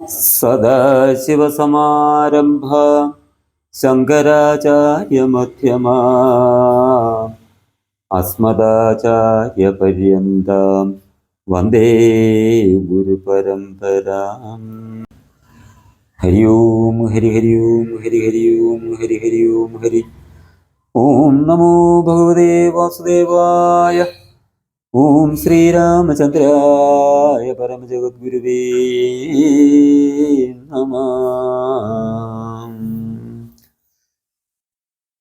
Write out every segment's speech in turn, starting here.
സദാശിവസമാരംഭ ശങ്കരാചാര്യമധ്യമാ അസ്മദാചാര്യപര്യന്താം വന്ദേ ഗുരുപരമ്പരാം. ഹരി ഓം ഹരി ഹരി ഓം ഹരി ഹരി ഓം ഹരി ഹരി ഓം ഹരി. ഓം നമോ ഭഗവതേ വാസുദേവായ. ഓം ശ്രീരാമചന്ദ്രായ. പരമജഗദ്ഗുരുവേ നമ.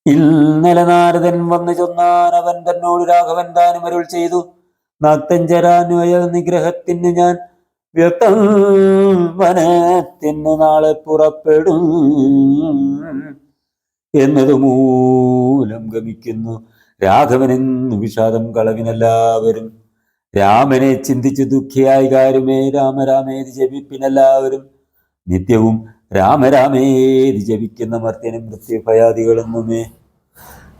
ഇന്നലെ നാരദൻ വന്നു ചൊന്നാൻ അവൻ തന്നോട് രാഘവൻ താനും അരുൾ ചെയ്തു. നക്തഞ്ചരാന്വയ നിഗ്രഹത്തിന് ഞാൻ വ്യക്തം വനത്തിന് നാളെ പുറപ്പെടും എന്നത് മൂലം ഗമിക്കുന്നു രാഘവനെന്നു വിഷാദം കളവിനെല്ലാവരും രാമനെ ചിന്തിച്ചു ദുഃഖിയായി കാര്യമേ രാമരാമേതി ജപിപ്പിനെല്ലാവരും നിത്യവും രാമരാമേതി ജപിക്കുന്ന മർത്യനും മൃത്യുഭയാദികളൊന്നുമേ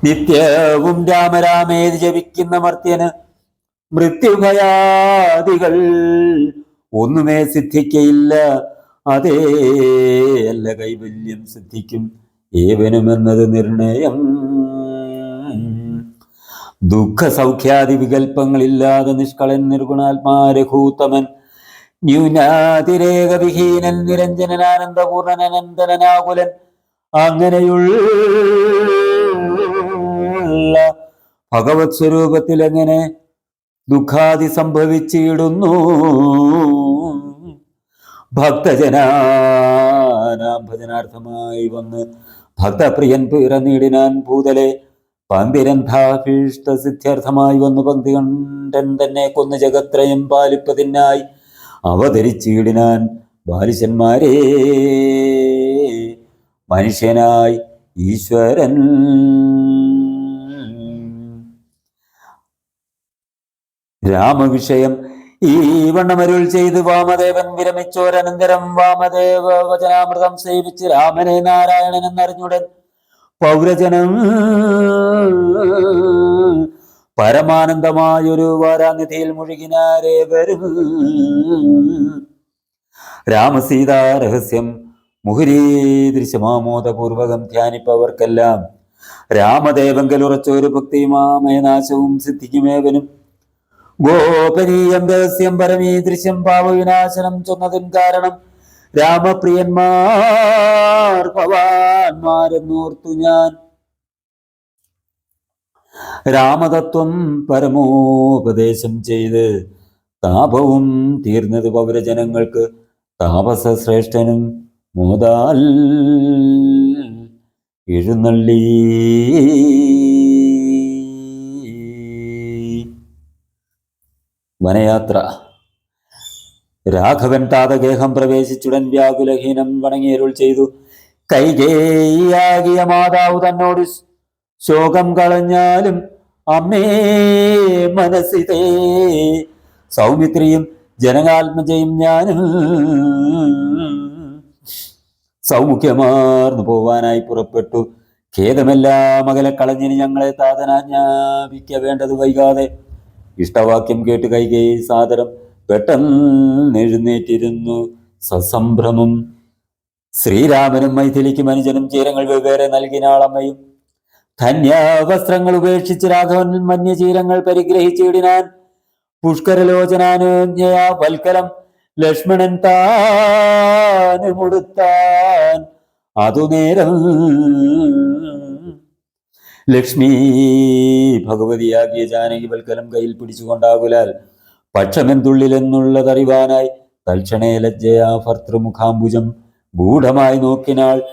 നിത്യവും രാമരാമേതി ജപിക്കുന്ന മർത്യന് മൃത്യുഭയാദികൾ ഒന്നുമേ സിദ്ധിക്കയില്ല. അതേ അല്ല കൈവല്യം സിദ്ധിക്കും ഏവനുമെന്നത് നിർണയം. ദുഃഖ സൗഖ്യാദി വികൽപ്പങ്ങളില്ലാതെ നിഷ്കളൻ നിർഗുണാത്മാരഘൂത്തമൻ ന്യൂനാതിരേകവിഹീനൻ നിരഞ്ജനനാനന്ദപൂർണൻ അനന്തനാകുലൻ. അങ്ങനെയുള്ള ഭഗവത് സ്വരൂപത്തിൽ എങ്ങനെ ദുഃഖാദി സംഭവിച്ചിടുന്നു? ഭക്തജനാനാം ഭജനാർത്ഥമായി വന്ന് ഭക്തപ്രിയൻ പിറന്നിടിനാൻ ഭൂതലെ പന്തിരന്ധാഭീഷ്ട സിദ്ധ്യർത്ഥമായി വന്നു പന്തി കണ്ടൻ തന്നെ കൊന്നു ജഗത്രയം പാലിപ്പതിനായി അവതരിച്ചിടിനാൻ ബാലിശന്മാരെ മനുഷ്യനായി ഈശ്വരൻ. രാമവിഷയം ഈ വണ്ണമരുൾ ചെയ്ത് വാമദേവൻ വിരമിച്ചോരനന്തരം വാമദേവ വചനാമൃതം സേവിച്ച് രാമനെ നാരായണൻ എന്നറിഞ്ഞുടൻ പൗരജനം. പരമാനന്ദമായൊരു വാരാനിധിയിൽ മുഴുകിനാരേവരും രാമസീതാ രഹസ്യം മുഹുരീ ദൃശ്യമാമോദപൂർവകം ധ്യാനിപ്പവർക്കെല്ലാം രാമദേവങ്കൽ ഉറച്ചൊരു ഭക്തിമാമയനാശവും സിദ്ധിക്കുമേവനും. ഗോപനീയം രഹസ്യം പരമീദൃശ്യം പാപവിനാശനം ചൊന്നതിൻ കാരണം രാമപ്രിയന്മാർ ഭവാന്മാരെന്നോർത്തു ഞാൻ. രാമതത്വം പരമോപദേശം ചെയ്ത് താപവും തീർന്നത് പൗരജനങ്ങൾക്ക് താപസ ശ്രേഷ്ഠനും മോദാൽ. എഴുന്നള്ളി. വനയാത്ര. രാഘവൻ താതഗേഹം പ്രവേശിച്ചുടൻ വ്യാകുലഹീനം വണങ്ങിയരുൾ ചെയ്തു. കൈകേയാകിയ മാതാവ് തന്നോട് ശോകം കളഞ്ഞാലും അമ്മേ മനസ്സിതേ. സൗമിത്രിയും ജനകാത്മജയും ഞാനും സൗമുഖ്യമാർന്നു പോവാനായി പുറപ്പെട്ടു. ഖേദമെല്ലാം അകലെ കളഞ്ഞിന് ഞങ്ങളെ താതനാജ്ഞാപിക്ക വേണ്ടത് വൈകാതെ. ഇഷ്ടവാക്യം കേട്ട് കൈകൈ സാദരം പെട്ടെന്ന് എഴുന്നേറ്റിരുന്നു സസംഭ്രമം ശ്രീരാമനും മൈഥിലിക്കും അനുജനും ചീരങ്ങൾ വെവ്വേറെ നൽകിനാളമ്മയും ധന്യവസ്ത്രങ്ങൾ ഉപേക്ഷിച്ച് രാഘവൻ മന്യചീരങ്ങൾ പരിഗ്രഹിച്ചിടിനാൻ പുഷ്കരലോചനാനുജ്ഞയാ വൽക്കലം ലക്ഷ്മണൻ താനുമുടുത്താൻ അതു നേരം ലക്ഷ്മി ഭഗവതിയാകിയ ജാനകി വൽക്കലം കയ്യിൽ പിടിച്ചുകൊണ്ടാകുലാൽ പക്ഷമെന്തുള്ളിലെന്നുള്ളതറിവാനായി തൽക്ഷണേ ലജ്ജയാ ഭർത്തൃമുഖാംബുജം ഗൂഢമായി നോക്കിനാൾ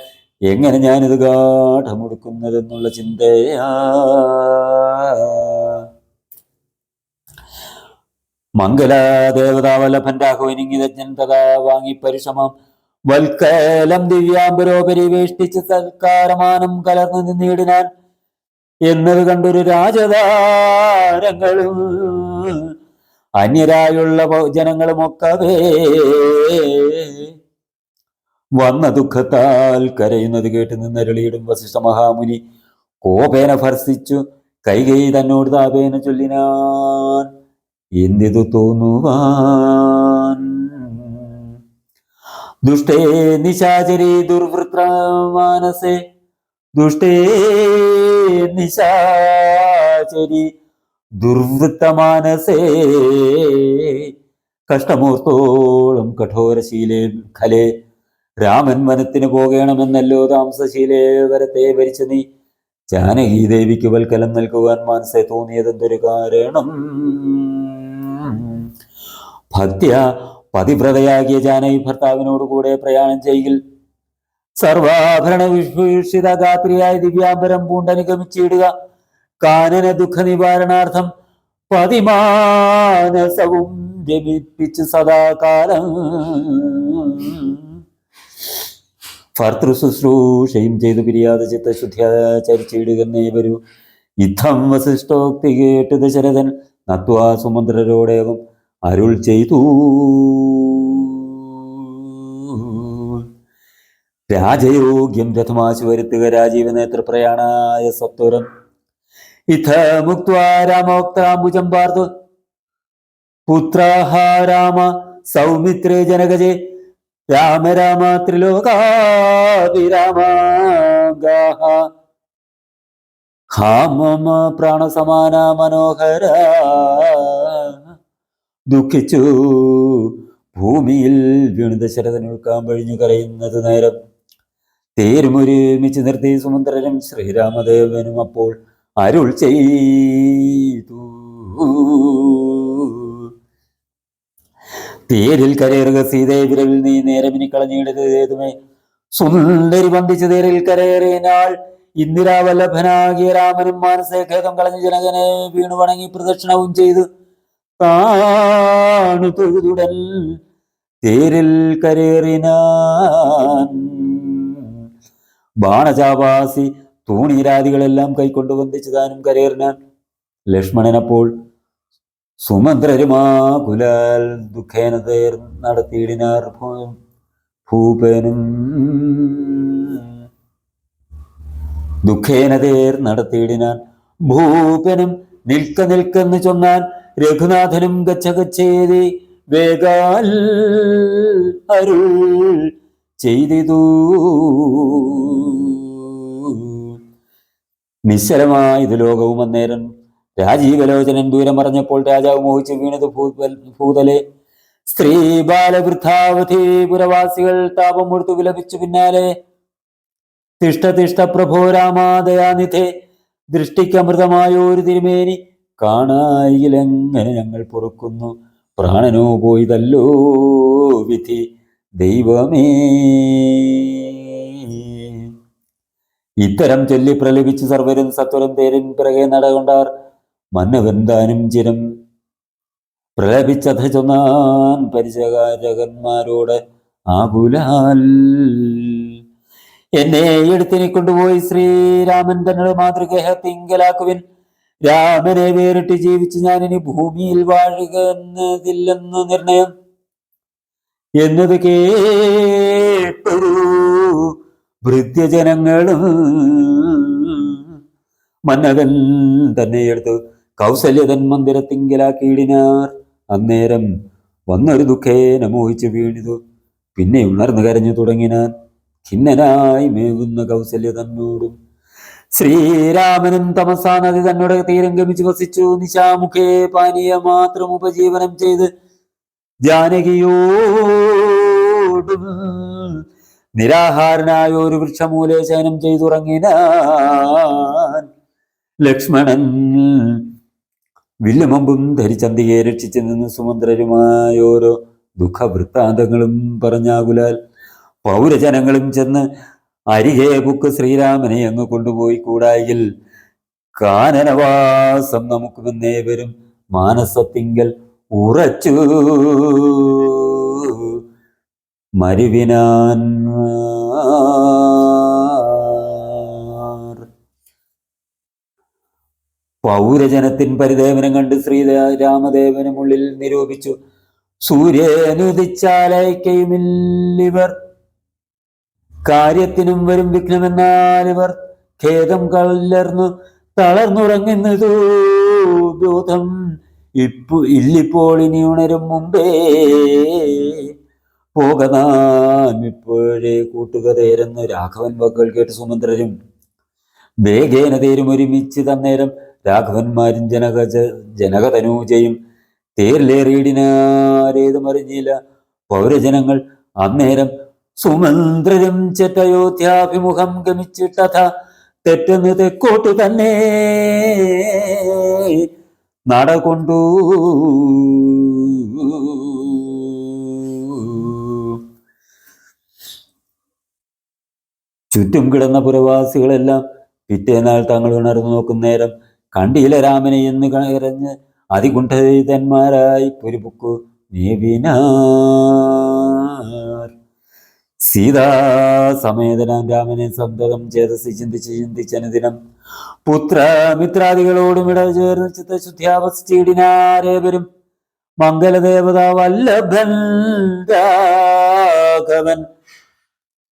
എങ്ങനെ ഞാനിത് ഗാഠമുടുക്കുന്നതെന്നുള്ള ചിന്തയാ. മംഗലദേവതാവല്ലഭൻ രാഘവനിങ്ങിതജ്ഞൻ തഥാ വാങ്ങി പരിശ്രമം വൽക്കലം ദിവ്യാംബരോപരി വേഷ്ടിച്ച് സൽക്കാരമാനം കലർന്നു നിന്നിടിനാൻ എന്നത് കണ്ടൊരു രാജതാരങ്ങളും അന്യരായുള്ള ജനങ്ങളുമൊക്കെ വന്ന ദുഃഖത്താൽ കരയുന്നത് കേട്ട് നിന്നരളിയിടും വസിഷ്ഠ മഹാമുനി. കോപേന ഭർസിച്ചു കൈകൈ തന്നോട് താപേന ചൊല്ലിനാൻ. എന്തിതു തോന്നുവാൻ? ദുഷ്ടേ നിശാചരി ദുർവൃത്ര മാനസേ ദുഷ്ടേ നിശാചരി ദുർവൃത്തമാനസേ. കഷ്ടമൂർത്തോളം കഠോരശീലേ ഖലേ. രാമൻ വനത്തിന് പോകണമെന്നല്ലോ താമസശീലേ. വരത്തെ ഭരിച്ച നീ ജാനകി ദേവിക്ക് വൽക്കലം നൽകുവാൻ മനസ്സെ തോന്നിയതെന്തൊരു കാരണം? ഭക്ത്യ പതിവ്രതയാകിയ ജാനകി ഭർത്താവിനോട് കൂടെ പ്രയാണം ചെയ്യിൽ. സർവാഭരണ വിഭൂഷിത ഗാത്രിയായ ദിവ്യാംബരം പൂണ്ടനുഗമിച്ചിടുക. കാനന ദുഃഖ നിവാരണാർത്ഥം പതിമാനസവും ജപിപ്പിച്ച് സദാകാലം. ഭർത്തൃ ശുശ്രൂഷയും ചെയ്തു പിരിയാതെ ചിത്തശുദ്ധിയാചരിച്ചിടുകന്നേ വരൂ. യുദ്ധം വസിഷ്ഠോക്തി കേട്ട് ദശരഥൻ നത്വാ സുമന്ത്രരോടേവം അരുൾ ചെയ്തു. രാജയോഗ്യം രഥമാശു വരുത്തുക രാജീവ നേത്രപ്രയാണായ സത്വരം. ഇഥ മുക്വാ രാമോക്താംബുജം പാർത്തു പുത്രാഹ രാമ സൗമിത്രേ ജനകജേ. രാമ രാമ ത്രിലോകാഭിരാമാഗാഹ. ഹാ പ്രാണസമാന മനോഹര. ദുഃഖിച്ചു. ഭൂമിയിൽ വീണു ദശരഥൻ ഉൾക്കാൻ കഴിഞ്ഞു കരയുന്നത് നേരം. തേരുമൊരുമിച്ച് നിർത്തി സുമന്ദ്രനും ശ്രീരാമദേവനും അപ്പോൾ അരുൾ ചെയ്തു. തേരിൽ കരയറുക സീതേ വിരവിൽ നീ നേരമിനി കളഞ്ഞിടത് ഏതുമേ? സുന്ദരി വന്ദിച്ച് തേരിൽ കരയേറിയനാൾ ഇന്ദിരാവല്ലഭനാകിയ രാമനും മാനസേ ഖേദം കളഞ്ഞ ജനകനെ വീണു വണങ്ങി പ്രദക്ഷിണവും ചെയ്തു. താണു തൊഴുതുടൻ തേരിൽ കരേറിനാൻ ബാണചാപാസി തൂണീരാദികളെല്ലാം കൈക്കൊണ്ടു വന്ദിച്ചു താനും ലക്ഷ്മണനപ്പോൾ സുമന്ത്രരുമാകുലാൽ ദുഃഖേന തേർ നടത്തിയിടിനാർ ഭൂപനും. ദുഃഖേന തേർ നടത്തിയിടിനാൻ ഭൂപനും നിൽക്ക നിൽക്കെന്ന് ചൊന്നാൻ രഘുനാഥനും ഗച്ഛ വേഗാൽ അരുൾ ചെയ്തിതു. നിശ്ചലമായത് ലോകവും അന്നേരം. രാജീവലോചനൻ ദൂരം പറഞ്ഞപ്പോൾ രാജാവ് മോഹിച്ചു വീണത് ഭൂതലെ. സ്ത്രീ ബാലവൃദ്ധാവധി പുരവാസികൾ താപം മുഴുത്തു വിലപിച്ചു പിന്നാലെ. തിഷ്ട തിഷ്ട പ്രഭോ രാമാദയാനിധേ ദൃഷ്ടിക്കമൃതമായ ഒരു തിരുമേനി കാണായിലെങ്ങനെ ഞങ്ങൾ പൊറുക്കുന്നു. പ്രാണനോ പോയതല്ലോ വിധി. ദൈവമേ. ഇത്തരം ചൊല്ലി പ്രലപിച്ച് സർവരും സത്വരം തേരിൻ പിറകെ നടകൊണ്ടാർ മന്നവൻ ചിരം. പ്രലപിച്ചഥ ചൊന്നാൻ പരിചകാരകന്മാരോട് ആകുലാൽ. എന്നെ എടുത്തിനെ കൊണ്ടുപോയി ശ്രീരാമൻ തന്നെ മാതൃകേഹ തിങ്കലാക്കുവിൻ. രാമനെ വേറിട്ട് ജീവിച്ച് ഞാൻ ഇനി ഭൂമിയിൽ വാഴുക എന്നതില്ലെന്ന് നിർണയം. എന്നത് കേട്ടൊരു ഭൃത്യജനങ്ങളും മന്നവൻ തന്നെ എടുത്ത്. കൗസല്യതൻ മന്ദിരത്തിങ്കിലാക്കിയിടിനാർ അന്നേരം വന്നൊരു ദുഃഖേന മോഹിച്ചു വീണിതു. പിന്നെ ഉണർന്നു കരഞ്ഞു തുടങ്ങിനാൻ ഖിന്നനായി മേകുന്ന കൗസല്യ തന്നോടും ശ്രീരാമനും തമസാ നദി തന്നോട് തീരം ഗമിച്ചു വസിച്ചു. നിശാമുഖേ പാനീയ മാത്രം ഉപജീവനം ചെയ്ത് ജാനകിയോടും നിരാഹാരനായ ഒരു വൃക്ഷമൂലെ ശയനം ചെയ്തുറങ്ങിനാൻ ലക്ഷ്മണൻ വില്ലുമമ്പും ധരിച്ചന്തിയെ രക്ഷിച്ചു നിന്ന് സുമന്ദ്രരുമായ ഓരോ ദുഃഖവൃത്താന്തങ്ങളും പറഞ്ഞാകുലാൽ പൗരജനങ്ങളും ചെന്ന് അരികെ ബുക്ക് ശ്രീരാമനെ അങ്ങ് കൊണ്ടുപോയി കൂടായിൽ കാനനവാസം നമുക്ക് നമുക്കുമെന്നേവരും മാനസത്തിങ്കൽ ഉറച്ചു. മരുവിനാൻ. പൗരജനത്തിൻ പരിദേവനം കണ്ട് ശ്രീ രാമദേവനുമുള്ളിൽ നിരൂപിച്ചു. സൂര്യനുദിച്ചാലയക്കയുമില്ലിവർ കാര്യത്തിനും വരും വിഘ്നമെന്നാൽ ഇവർ. ഖേദം കലർന്നു തളർന്നുറങ്ങുന്നതു ബോധം ഇപ്പു ഇല്ലിപ്പോൾ ഇനി ഉണരും മുമ്പേ. പോകനാം ഇപ്പോഴേ കൂട്ടുകതേരെന്ന് രാഘവൻ വാക്കുകൾ കേട്ട് സുമന്ത്രരും വേഗേന തേരും ഒരുമിച്ച് തന്നേരം രാഘവന്മാരും ജനക ജനകതനൂജയും തേരിലേറിയിടിനാരേത് അറിഞ്ഞില്ല പൗരജനങ്ങൾ അന്നേരം സുമന്ത്രരും ചെറ്റയോധ്യാഭിമുഖം ഗമിച്ചിട്ടഥ തെറ്റെന്ന് തെക്കോട്ട് തന്നെ നടകൊണ്ടു ചുറ്റും കിടന്ന പുരവാസികളെല്ലാം പിറ്റേനാൾ തങ്ങൾ ഉണർന്നു നോക്കും നേരം. കണ്ടില്ല രാമനെ എന്ന് കരഞ്ഞ് അതികുണ്ഠിതന്മാരായി പൊരുപുക്കു നേവിനാർ. സീതാസമേതനാം രാമനെ സന്തതം ചേതസി ചിന്തിച്ച് ചിന്തിച്ചനുദിനം പുത്രമിത്രാദികളോടും ഇട ചേർന്ന് ചിത്തശുദ്ധ്യാവസിച്ചിടിനാരേവരും മംഗലദേവത വല്ലഭൻ രാഘവൻ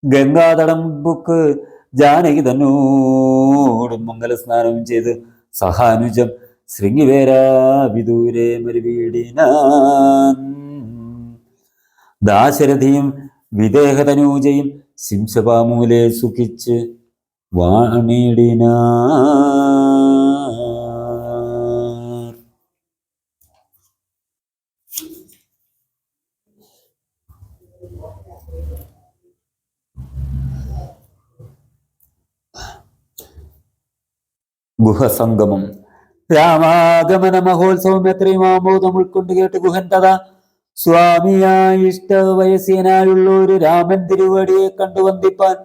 ഗംഗാതടം ബുക്ക് ജാനകി തന്നോടും മംഗലസ്നാനവും ചെയ്ത് സഹാനുജം ശൃംഗിവേര വിദൂരെ മരുവീടിനാൻ. ദാശരഥിയും വിദേഹതനൂജയും ശിംശപാമൂലെ സുഖിച്ച് വാണിടിനാർ ഗുഹസംഗമം. രാമാഗമന മഹോത്സവം എത്രയും ആമോദം ഉൾക്കൊണ്ട് കേട്ട് ഗുഹൻ തഥ സ്വാമിയായി ഇഷ്ട വയസ്സീനായുള്ള ഒരു രാമൻ തിരുവടിയെ കണ്ടു വന്ദിപ്പാൻ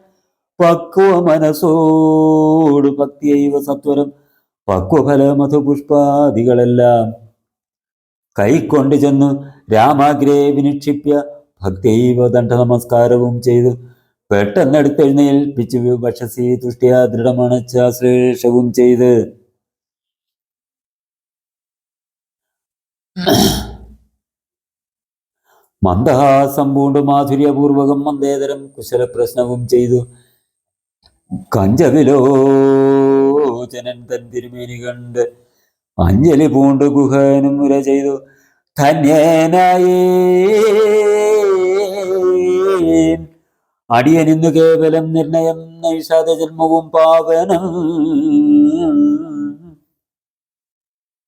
പക്വ മനസ്സോട് ഭക്തിയൈവ സത്വരം പക്വഫല മധുപുഷ്പാദികളെല്ലാം കൈക്കൊണ്ട് ചെന്നു രാമാഗ്രേ വിനിക്ഷിപ്യ ഭക്തിയൈവ ദണ്ഡ നമസ്കാരവും ചെയ്തു പെട്ടെന്നെടുത്തെഴുന്നേൽപ്പിച്ചു ഭക്ഷസി തുഷ്ടിയ ദൃഢമണച്ച ശ്രേഷവും ചെയ്ത്. മന്ദഹാസം പൂണ്ടു മാധുര്യപൂർവകം മന്ദേതരം കുശല പ്രശ്നവും ചെയ്തു കഞ്ചവിലോചനൻ തൻ തിരുമേനി കണ്ട് അഞ്ജലി പൂണ്ടു ഗുഹനും മുര ചെയ്തു. ധന്യനായേ അടിയനിന്നു കേവലം നിർണയം നൈഷാദ ജന്മവും പാവനം.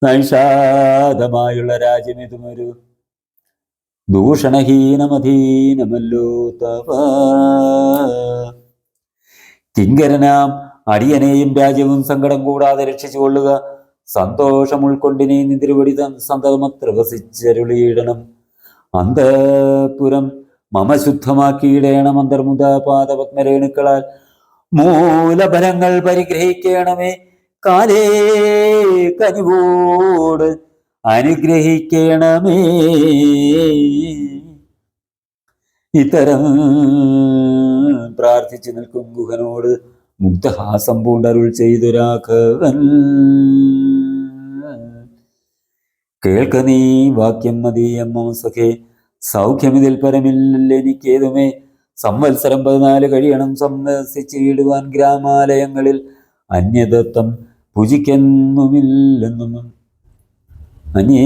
നൈഷാദമായുള്ള രാജ്യം ഇതുമൊരു ദൂഷണഹീനമധീനമല്ലോ തവ. കിങ്കരനാം അടിയനെയും രാജ്യവും സങ്കടം കൂടാതെ രക്ഷിച്ചു കൊള്ളുക. സന്തോഷം ഉൾക്കൊണ്ടിനെ നിതിരുപടി സന്തതമത്ര വസിച്ചരുളിയിടണം അന്തപുരം മമ ശുദ്ധമാക്കിയിടേണം അന്തർമുദ പാദപത്മരേണുക്കളാൽ മൂലഫലങ്ങൾ പരിഗ്രഹിക്കണമേ. കാലേ കനിവോട് അനുഗ്രഹിക്കണമേ. ഇത്തരം പ്രാർത്ഥിച്ചു നിൽക്കും ഗുഹനോട് മുഗ്ധഹാസം പൂണ്ടരുൾ ചെയ്തു രാഘവൻ. കേൾക്ക നീ വാക്യം മതിയമ്മ സഖേ. സൗഖ്യമിതിൽ പരമില്ലെനിക്കേതുമേ സംവത്സരം പതിനാല് കഴിയണം സന്ദർശിച്ചിടുവാൻ ഗ്രാമാലയങ്ങളിൽ. അന്യതത്വം പൂജിക്കുന്നുമില്ലെന്നും അന്യേ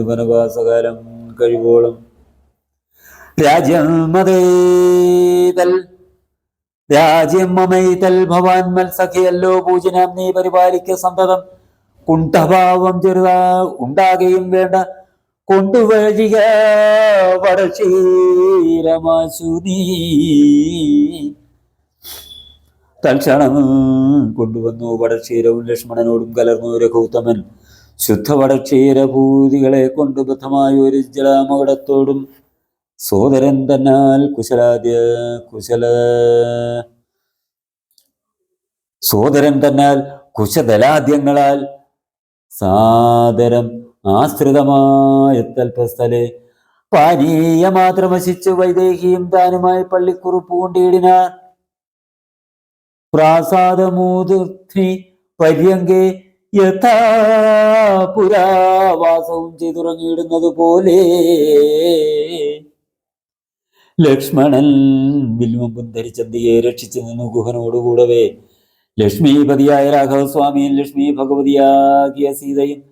വനവാസകാലം കഴിവോളം. രാജ്യം മതേതൽ രാജ്യം മമൈതൽ ഭവാൻ മത്സഖിയല്ലോ പൂജനാം നീ പരിപാലിക്ക സന്തതം. കുണ്ഠഭാവം ചെറുതാ ഉണ്ടാകുകയും വേണ്ട കൊണ്ടുവഴിക വടക്ഷീരമാശു നീ തൽക്ഷണം കൊണ്ടുവന്നു വടക്ഷീരവും ലക്ഷ്മണനോടും കലർന്നു രഘുത്തമൻ ശുദ്ധ വടക്ഷീരഭൂതികളെ കൊണ്ട് ബദ്ധമായ ഒരു ജലാമകടത്തോടും സോദരൻ തന്നാൽ കുശലാദ്യ കുശല. സോദരൻ തന്നാൽ കുശദലാദ്യങ്ങളാൽ സാദരം ആശ്രിതമായ തൽപ്പസ്ഥലെ പാനീയ മാത്രം വശിച്ചു വൈദേഹിയും താനുമായി പള്ളിക്കുറുപ്പ് കൊണ്ടിടിനാർ പ്രാസാദമൂതി പര്യങ്കെ യഥാപുരാവാസവും ചെയ്തുറങ്ങിയിടുന്നത് പോലെ. ലക്ഷ്മണൻ വിൽമുമ്പും ധരിച്ചന്തിയെ രക്ഷിച്ചു നിന്നു ഗുഹനോടുകൂടവേ. ലക്ഷ്മീപതിയായ രാഘവസ്വാമിയും ലക്ഷ്മി ഭഗവതിയാകിയ സീതയും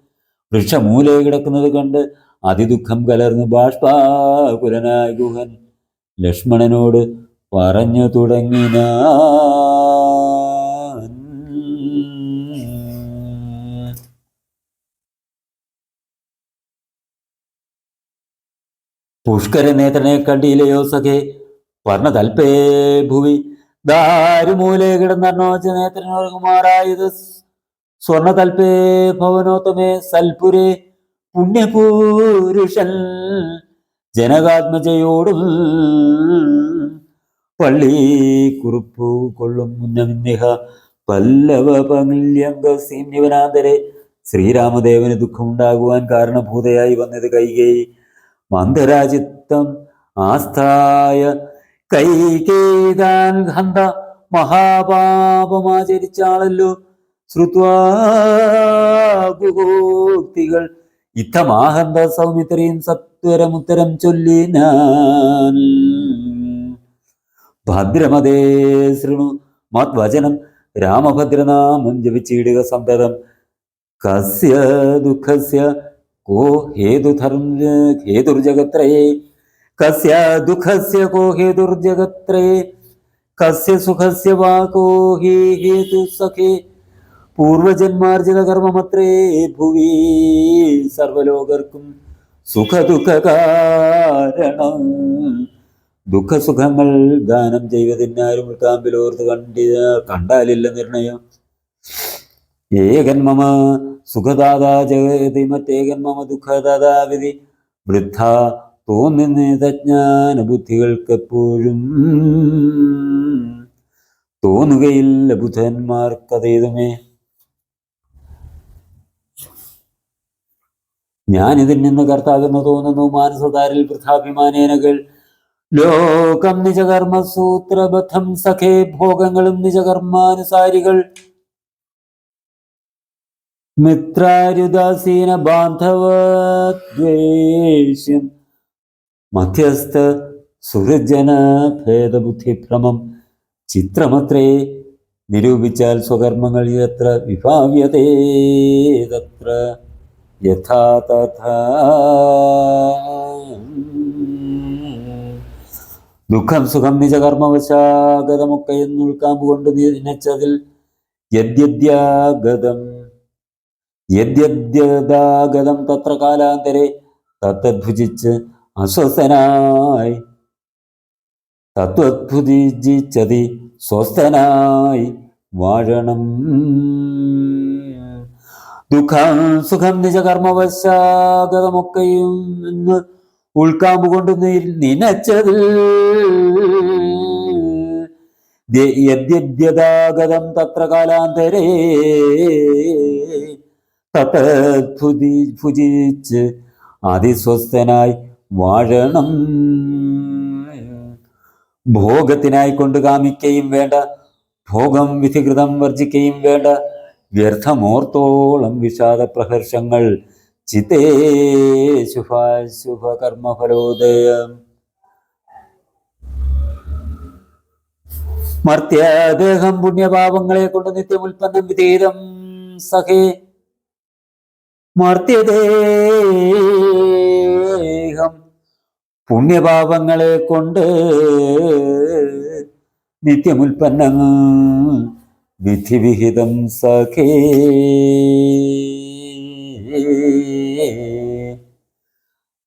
വൃക്ഷമൂലെ കിടക്കുന്നത് കണ്ട് അതിദുഃഖം കലർന്നു ബാഷ്പാകുലനായ ഗുഹൻ ലക്ഷ്മണനോട് പറഞ്ഞു തുടങ്ങിന കണ്ടില്ലയോ സഖേ? തൽപേ ഭുവി ദാരുമൂലെ കിടന്നോച്ച നേത്രനോർകുമാറായത് സ്വർണതൽപേ ഭവനോത്തമേ സൽപുരേ പുണ്യപൂരുഷൻ ജനകാത്മജയോടും പള്ളി കുറുപ്പു കൊള്ളും മുന്നമിന്നിഹ പല്ലവ പല്യംഗ സീമ്യവനാന്തരെ ശ്രീരാമദേവന് ദുഃഖമുണ്ടാകുവാൻ കാരണഭൂതയായി വന്നത് കൈകേ. മന്ദരാജിത്തം ആസ്ഥായ കൈകേതാൻ ഹന്ത മഹാപാപമാചരിച്ചാളല്ലോ. ശ്രുത്വാകുക്തികൾ ഇത്തമാഹന്ത സൗമിത്രയും സത്വരമുത്തരം ചൊല്ലിനാൻ ഭദ്രമതേ ശൃണു മദ്വചനം രാമഭദ്രനാമം ജപിച്ചിടുക സന്തതം. കസ്യ ദുഃഖസ്യ കോ ഹേതുധർമ്മ ഹേതുർജഗത്രയേ കസ്യ ദുഃഖസ്യ കോ ഹേതുർജഗത്രയേ കസ്യ സുഖസ്യ വാ കോ ഹേ ഹേതു സഖേ. പൂർവജന്മാർജിത കർമ്മമത്രേ ഭുവി സർവലോകർക്കും സുഖദുഃഖകാരണം. ദുഃഖസുഖങ്ങൾ ദാനം ചെയ്തതിന്നാരും ഉൾക്കാമ്പിലോർത്ത് കണ്ടി കണ്ടാലില്ല നിർണയം. ഏകൻ മമ സുഖദാതാ മറ്റേകൻ മമ ദുഃഖദാതാവിധി വൃദ്ധ തോന്നുന്നതജ്ഞാന ബുദ്ധികൾക്കെപ്പോഴും തോന്നുകയില്ല ബുധന്മാർക്കതേതുമേ. ഞാനിതിൽ നിന്ന് കർത്താകെന്ന് തോന്നുന്നു മാനസതാരിൽ വൃഥാഭിമാനേനകൾ. ലോകം നിജകർമ്മസൂത്രബദ്ധം സഖേ ഭോഗങ്ങളും നിജകർമാനുസാരികൾ. മിത്രാരുദാസീന ബാന്ധവദ്വേഷ്യം മധ്യസ്ഥ സുഹൃജന ഭേദബുദ്ധിഭ്രമം ചിത്രമത്രേ നിരൂപിച്ചാൽ സ്വകർമ്മങ്ങൾ എത്ര വിഭാവ്യതേ തത്ര യഥാ തഥാ ദുഃഖം സുഖം നിജകർമ്മവശാഗതമൊക്കെ എന്നുൾക്കാമ്പ് കൊണ്ട് നിനച്ചതിൽ യദ്യദ്യാഗതം. യദ്യദ്യതാഗതം തത്ര കാലാന്തരെ തത്തദ്ഭുജിച്ച് അസ്വസ്ഥനായി. തത്വദ്ഭുജിച്ചതി സ്വസ്ഥനായി വാഴണം. ദുഃഖം സുഖം നിജകർമ്മവശാഗതമൊക്കെയും എന്ന് ഉൾക്കാമ്പ് കൊണ്ട് നിനച്ചതിൽ ദ്യ- യദ്യദ്യതാഗതം തത്ര കാലാന്തരേ ഭുജിച്ച് അതിസ്വസ്ഥനായി വാഴണം. ഭോഗത്തിനായി കൊണ്ട് കാമിക്കുകയും വേണ്ട ഭോഗം വിധികൃതം വർജിക്കുകയും വേണ്ട വ്യർത്ഥമോർത്തോളം വിഷാദ പ്രഹർഷങ്ങൾ ചിത്തേ ശുഭാശുഭകർമ്മഫലോദയം. മർത്യദേഹം പുണ്യപാപങ്ങളെ കൊണ്ട് നിത്യം ഉൽപ്പന്നം വിധേയം സഖേ മർത്യദേഹം പുണ്യപാപങ്ങളെ കൊണ്ട് നിത്യമുൽപ്പന്നം വിധിവിഹിതം സഖേ.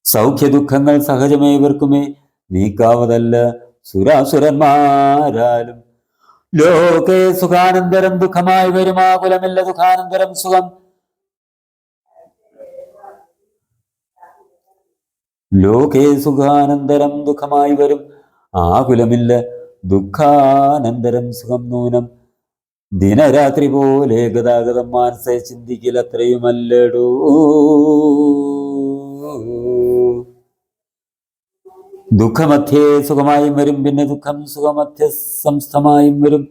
സൗഖ്യ ദുഃഖങ്ങൾ സഹജമേ ഇവർക്കുമേ നീക്കാവതല്ല സുരാസുരന്മാരാലും. ലോകേ സുഖാനന്തരം ദുഃഖമായി വരുമാകുലമില്ല ദുഃഖാനന്തരം സുഖം. ലോകേ സുഖാനന്തരം ദുഃഖമായി വരും ആകുലമില്ല ദുഃഖാനന്തരം സുഖം. നൂനം ദിനരാത്രി പോലെ ഗതാഗതം മാനസെ ചിന്തിക്കൽ അത്രയുമല്ലടൂ ദുഃഖമധ്യേ സുഖമായും വരും പിന്നെ ദുഃഖം സുഖമധ്യ സംസ്ഥമായും വരും.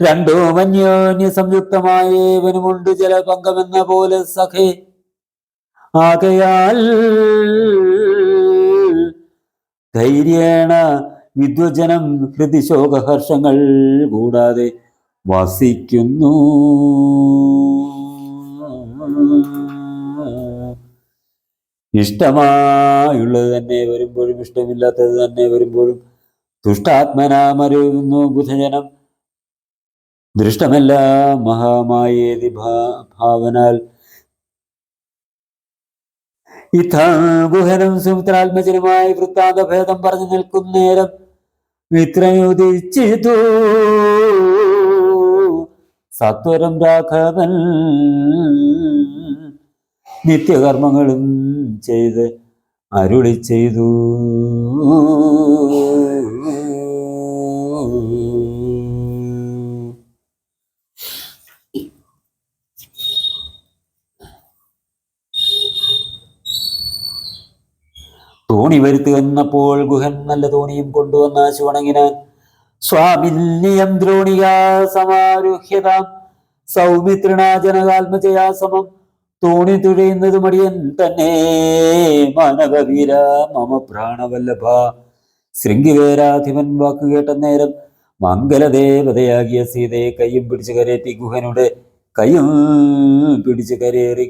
രണ്ടോ മന്യോന്യ സംയുക്തമായവനുമുണ്ട് ജല ജലപങ്കമെന്ന പോലെ സഖേ. ആകയാൽ ധൈര്യേണ വിദ്വജനം ഹൃതിശോകഹർഷങ്ങൾ കൂടാതെ വസിക്കുന്നു. ഇഷ്ടമായുള്ളത് തന്നെ വരുമ്പോഴും ഇഷ്ടമില്ലാത്തത് തന്നെ വരുമ്പോഴും തുഷ്ടാത്മനാമരുന്നു ബുധജനം. ദൃഷ്ടമെല്ലാം മഹാമായേതി ഭാവനാൽ. ഇഥാഗുഹനം സുമിത്രാത്മജനുമായി വൃത്താന്തഭേദം പറഞ്ഞു നിൽക്കുന്നേരം മിത്രയുദിച്ചിതു സത്വരം രാഘവൻ നിത്യകർമ്മങ്ങളും ചെയ്ത് അരുളി ചെയ്തു. തോണി വരുത്തി വന്നപ്പോൾ ഗുഹൻ നല്ല തോണിയും കൊണ്ടുവന്ന ശിവണങ്ങിനാൻ സ്വാമിന്യം ദ്രോണിക സമാരുഹ്യതാം സൗമിത്രണാജനകാത്മജയാ സമം. തോണി തുഴയുന്നത് മടിയൻ തന്നെ മാനവീര മമ പ്രാണവല്ലഭ. ശൃംഗിവേരാധിപൻ വാക്കു കേട്ട നേരം മംഗലദേവതയാകിയ സീതയെ കയ്യും പിടിച്ചു കരേറ്റി ഗുഹനുടെ കയ്യും പിടിച്ചു കരേറി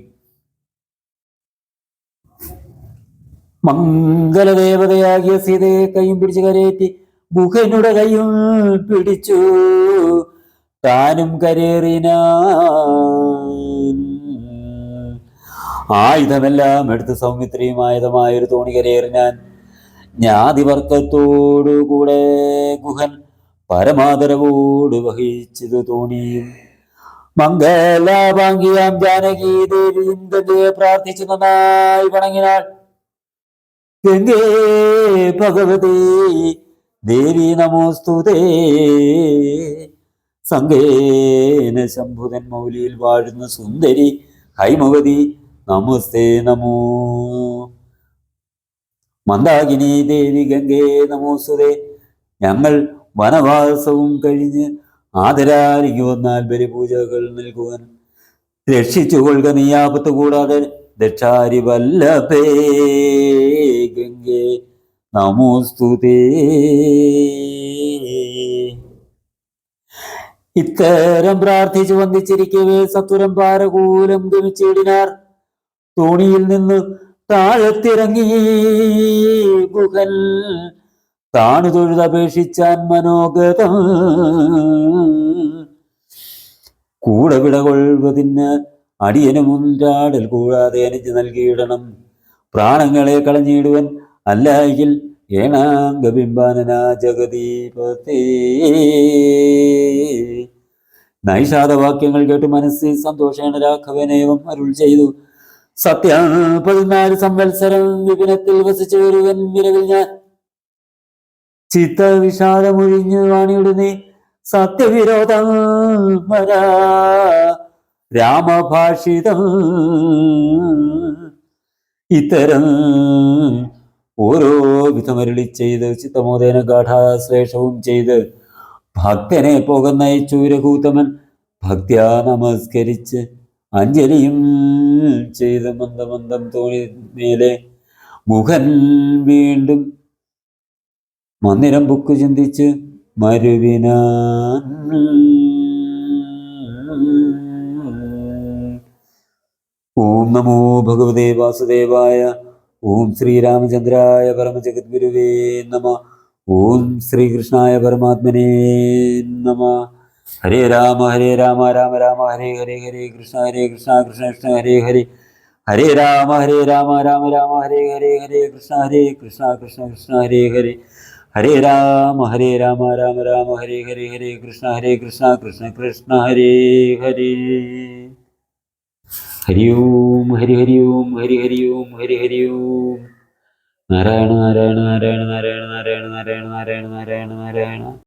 മംഗലദേവതയാകിയ സീതയെ കയ്യും പിടിച്ചു കരയേറ്റി ഗുഹനുടെ കയ്യും പിടിച്ചു. താനും കരേറിന ആയുധമെല്ലാം എടുത്ത് സൗമിത്രിയും ആയുധമായൊരു തോണി കരേറിനാൻ. ജ്ഞാതിവർഗത്തോടുകൂടെ ഗുഹൻ പരമാദരവോട് വഹിച്ചത് തോണിയും. മംഗലാഭാംഗിയാം ജാനകി ദേവിയും പ്രാർത്ഥിച്ചു നന്നായി വണങ്ങിനാൾ. ഗംഗേ ഭഗവതി ദേവി നമോസ്തുതേ സംഗേന ശംഭുതൻ മൗലിയിൽ വാഴുന്ന സുന്ദരി ഹൈമവതി. നമസ്തേ നമോ. മന്ദാകിനി ദേവി ഗംഗേ നമോസ്തുതേ ഞങ്ങൾ വനവാസവും കഴിഞ്ഞ് ആദരാരിക്ക് വന്നാൽ ബലിപൂജകൾ നൽകുവാൻ രക്ഷിച്ചു കൊള്ളുക നീയാപത്ത് കൂടാതെ ദക്ഷാരി വല്ലഭേ ഗംഗേ. നമോസ്തുതേ. ഇത്തരം പ്രാർത്ഥിച്ചു വന്ദിച്ചിരിക്കവേ സത്വരം പാരകൂലം ഗമിച്ചിടിനാർ തോണിയിൽ നിന്ന് താഴത്തിറങ്ങി ഗുഹൻ താണു തൊഴുതപേക്ഷിച്ചാൻ മനോഗതം. കൂടെ വിടകൊള്ളുവതിന് അടിയനും മുൻചാടൽ കൂടാതെ അനുജ് നൽകിയിടണം. പ്രാണങ്ങളെ കളഞ്ഞിടുവൻ അല്ലായെങ്കിൽ ഏണാംഗബിംബാനന ജഗദീപത്തേ നൈഷാദവാക്യങ്ങൾ കേട്ട് മനസ്സിൽ സന്തോഷേണ രാഘവനേവം അരുൾ ചെയ്തു. സത്യ പതിനാല് സംവത്സരം വിപിനത്തിൽ വസിച്ചു ഒരുവൻ ഞാൻ. ചിത്തവിഷാദമൊഴിഞ്ഞു വാണിയിടുന്നേ സത്യവിരോധം വരാ. രാമഭാഷിതം ഇത്തരം ഓരോ വിധമരുളി ചെയ്ത് ചിത്തമോദേന ഗാഠാശ്ലേഷവും ചെയ്ത് ഭക്തനെ പോകുന്ന രഘൂത്തമൻ. ഭക്ത്യാ നമസ്കരിച്ച് അഞ്ജലിയും ചെയ്ത് മന്ദമന്ദം തോണി മേലെ മുഖൻ വീണ്ടും മന്ദിരം ബുക്ക് ചിന്തിച്ച് മരുവിനാൻ ഓം നമോ ഭഗവതേ വാസുദേവായ ഓം ശ്രീരാമചന്ദ്രായ പരമജഗദ്ഗുരുവേ നമ. ഓം ശ്രീകൃഷ്ണായ പരമാത്മനേ നമ. ഹരേ രാമ ഹരേ രാമ രാമ രാമ ഹരേ ഹരേ ഹരേ കൃഷ്ണ ഹരേ കൃഷ്ണ കൃഷ്ണ കൃഷ്ണ ഹരേ ഹരേ. ഹരേ രാമ ഹരേ രാമ രാമ രാമ ഹരേ ഹരേ ഹരേ കൃഷ്ണ ഹരേ കൃഷ്ണ കൃഷ്ണ കൃഷ്ണ ഹരേ ഹരേ. ഹരേ രാമ ഹരേ രാമ രാമ രാമ ഹരേ ഹരേ ഹരേ കൃഷ്ണ ഹരേ കൃഷ്ണ കൃഷ്ണ കൃഷ്ണ ഹരേ ഹരേ. ഹരി ഓം ഹരി ഹരി ഓം ഹരി ഹരി ഓം ഹരി ഹരി ഓം നാരായണ നാരായണ നാരായണ നാരായണ നാരായണ നാരായണ നാരായണ നാരായണ നാരായണ.